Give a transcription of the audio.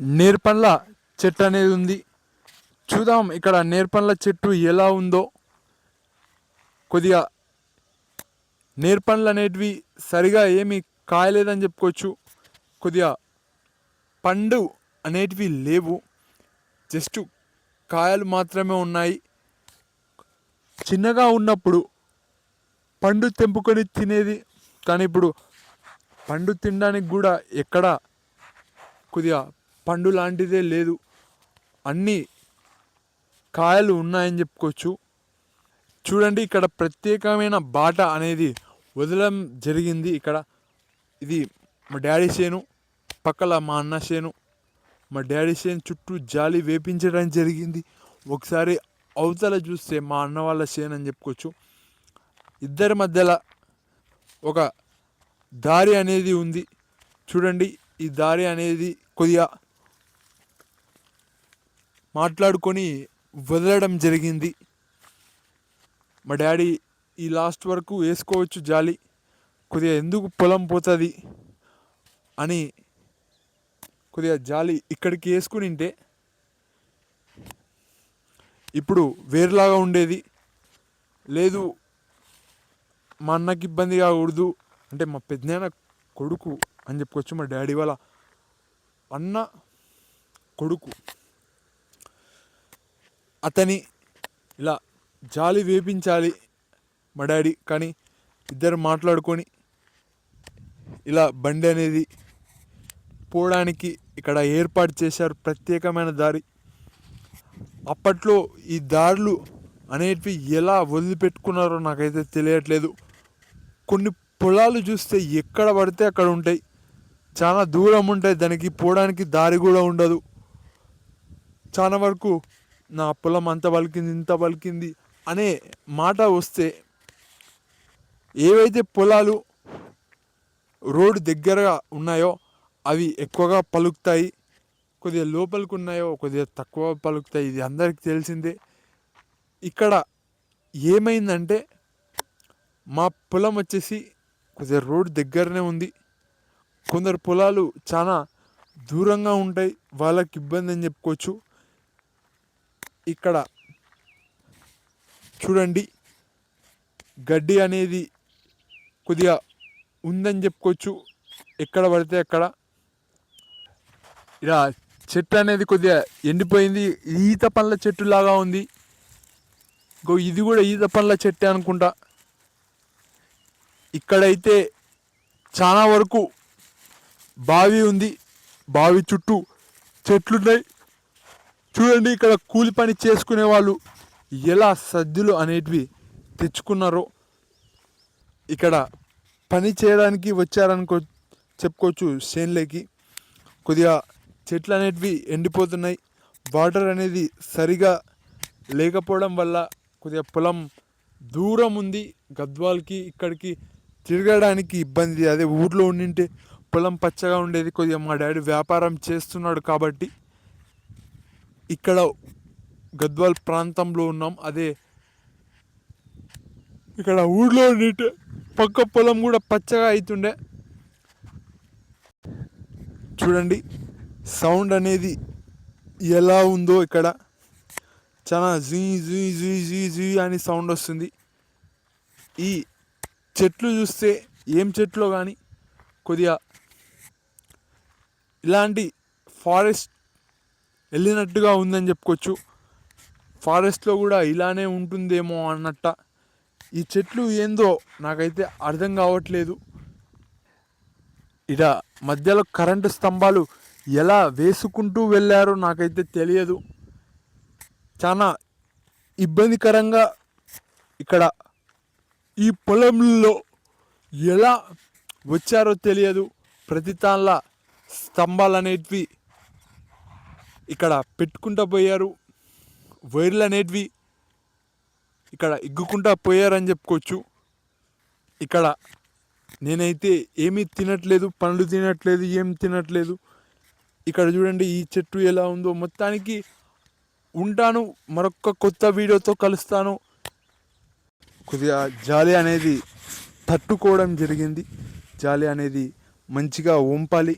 నేర్పండ్ల చెట్టు అనేది ఉంది. చూద్దాం ఇక్కడ నేర్పండ్ల చెట్టు ఎలా ఉందో. కొద్దిగా నేర్పండ్లు అనేటివి సరిగా ఏమీ కాయలేదని చెప్పుకోవచ్చు. కొద్దిగా పండు అనేటివి లేవు. జస్ట్ కాయలు మాత్రమే ఉన్నాయి. చిన్నగా ఉన్నప్పుడు పండు తెంపుకొని తినేది. కానీ ఇప్పుడు పండు తినడానికి కూడా ఎక్కడ కొద్దిగా పండు లాంటిదే లేదు. అన్నీ కాయలు ఉన్నాయని చెప్పుకోవచ్చు. చూడండి ఇక్కడ ప్రత్యేకమైన బాట అనేది వదలడం జరిగింది ఇక్కడ. ఇది మా డాడీ చేను పక్కల మా అన్న చేను. మా డాడీ చేను చుట్టూ జాలి వేపించడం జరిగింది. ఒకసారి అవతల చూస్తే మా అన్న వాళ్ళ చేను అని చెప్పుకోవచ్చు. ఇద్దరి మధ్యలో ఒక దారి అనేది ఉంది. చూడండి ఈ దారి అనేది కొద్దిగా మాట్లాడుకొని వదలడం జరిగింది. మా డాడీ ఈ లాస్ట్ వరకు వేసుకోవచ్చు జాలి కొద్దిగా ఎందుకు పొలం పోతుంది అని కొద్దిగా జాలి ఇక్కడికి వేసుకుని ఉంటే ఇప్పుడు వేరులాగా ఉండేది. లేదు మా అన్నకి ఇబ్బంది కాకూడదు అంటే మా పెద్దనాన్న కొడుకు అని చెప్పుకోవచ్చు మా డాడీ వాళ్ళ అన్న కొడుకు. అతని ఇలా జాలి వేపించాలి మా డాడీ. కానీ ఇద్దరు మాట్లాడుకొని ఇలా బండి అనేది పోవడానికి ఇక్కడ ఏర్పాటు చేశారు ప్రత్యేకమైన దారి. అప్పట్లో ఈ దారులు అనేటివి ఎలా వదిలిపెట్టుకున్నారో నాకైతే తెలియట్లేదు. కొన్ని పొలాలు చూస్తే ఎక్కడ పడితే అక్కడ ఉంటాయి. చాలా దూరం ఉంటాయి. దానికి పోవడానికి దారి కూడా ఉండదు. చాలా వరకు నా పొలం అంత పలికింది ఇంత పలికింది అనే మాట వస్తే ఏవైతే పొలాలు రోడ్డు దగ్గరగా ఉన్నాయో అవి ఎక్కువగా పలుకుతాయి కొద్దిగా లోపలికి ఉన్నాయో కొద్దిగా తక్కువ పలుకుతాయి ఇది అందరికి తెలిసిందే. ఇక్కడ ఏమైందంటే మా పొలం వచ్చేసి కొద్దిగా రోడ్డు దగ్గరనే ఉంది. కొందరు పొలాలు చాలా దూరంగా ఉంటాయి వాళ్ళకి ఇబ్బంది అని చెప్పుకోవచ్చు. ఇక్కడ చూడండి. గడ్డి అనేది కొద్దిగా ఉందని చెప్పుకోవచ్చు. ఎక్కడ పడితే అక్కడ. ఇలా చెట్టు అనేది కొద్దిగా ఎండిపోయింది. ఈత పండ్ల చెట్టు లాగా ఉంది. ఇంకో ఇది కూడా ఈత పండ్ల చెట్టే అనుకుంటా. ఇక్కడైతే చాలా వరకు బావి ఉంది. బావి చుట్టూ చెట్లున్నాయి. చూడండి ఇక్కడ కూలి పని చేసుకునే వాళ్ళు ఎలా సద్దులు అనేటివి తెచ్చుకున్నారో. ఇక్కడ పని చేయడానికి వచ్చారనుకో చెప్పుకోవచ్చు చేన్లేకి. కొద్దిగా చెట్లు అనేటివి ఎండిపోతున్నాయి. వాటర్ అనేది సరిగా లేకపోవడం వల్ల కొద్దిగా పొలం దూరం ఉంది. గద్వాల్కి ఇక్కడికి తిరగడానికి ఇబ్బంది. అదే ఊర్లో ఉండింటే పొలం పచ్చగా ఉండేది. కొద్దిగా మా డాడీ వ్యాపారం చేస్తున్నాడు కాబట్టి ఇక్కడ గద్వాల్ ప్రాంతంలో ఉన్నాం. అదే ఇక్కడ ఊళ్ళో నీటి పక్క పొలం కూడా పచ్చగా అవుతుండే చూడండి సౌండ్ అనేది ఎలా ఉందో ఇక్కడ. చాలా జీ జీ జీ జీ జీ అని సౌండ్ వస్తుంది. ఈ చెట్లు చూస్తే ఏం చెట్లో కానీ కొద్దిగా ఇలాంటి ఫారెస్ట్ వెళ్ళినట్టుగా ఉందని చెప్పుకోవచ్చు. ఫారెస్ట్లో కూడా ఇలానే ఉంటుందేమో అన్నట్ట. ఈ చెట్లు ఏందో నాకైతే అర్థం కావట్లేదు. ఇక మధ్యలో కరెంటు స్తంభాలు ఎలా వేసుకుంటూ వెళ్ళారో నాకైతే తెలియదు. చాలా ఇబ్బందికరంగా ఇక్కడ ఈ పొలంలో ఎలా వచ్చారో తెలియదు. ప్రతి తాళ్ళ స్తంభాలు అనేటివి ఇక్కడ పెట్టుకుంటా పోయారు. వైర్లు అనేటివి ఇక్కడ ఇగ్గుకుంటా పోయారని చెప్పుకోవచ్చు. ఇక్కడ నేనైతే ఏమీ తినట్లేదు పండ్లు తినట్లేదు ఏం తినట్లేదు. ఇక్కడ చూడండి ఈ చెట్టు ఎలా ఉందో. మొత్తానికి ఉంటాను మరొక కొత్త వీడియోతో కలుస్తాను. కొద్దిగా జాలి అనేది తట్టుకోవడం జరిగింది. జాలి అనేది మంచిగా వంపాలి.